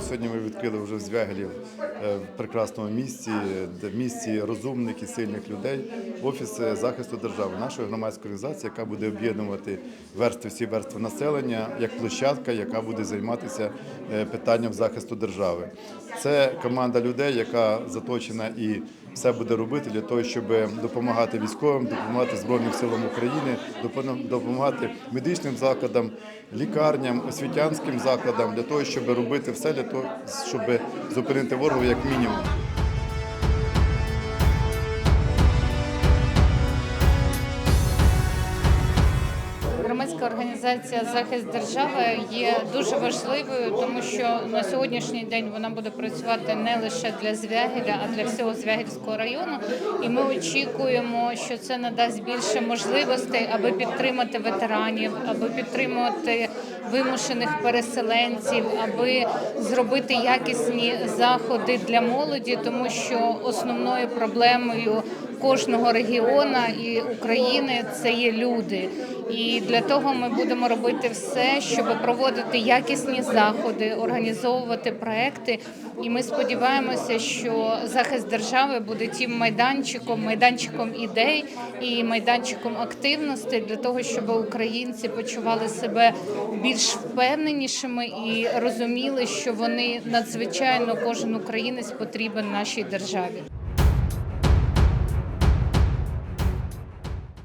Сьогодні ми відкрили вже в Звягелі е, в прекрасному місці, місті розумних і сильних людей, офіс захисту держави, нашої громадської організації, яка буде об'єднувати верстви всі верстви населення як площадка, яка буде займатися е, питанням захисту держави. Це команда людей, яка заточена і все буде робити для того, щоб допомагати військовим, допомагати Збройним силам України, допомагати медичним закладам, лікарням, освітянським закладам для того, щоб робити все для того, щоб зупинити ворога як мінімум. Громадська організація захист держави є дуже важливою, тому що на сьогоднішній день вона буде працювати не лише для Звягеля, а для всього Звягельського району. І ми очікуємо, що це надасть більше можливостей, аби підтримати ветеранів, аби підтримувати вимушених переселенців, аби зробити якісні заходи для молоді, тому що основною проблемою кожного регіону і України це є люди. І для того ми будемо робити все, щоб проводити якісні заходи, організовувати проекти. І ми сподіваємося, що захист держави буде тим майданчиком, майданчиком ідей і майданчиком активності для того, щоб українці почували себе більш впевненішими і розуміли, що вони надзвичайно кожен українець потрібен нашій державі.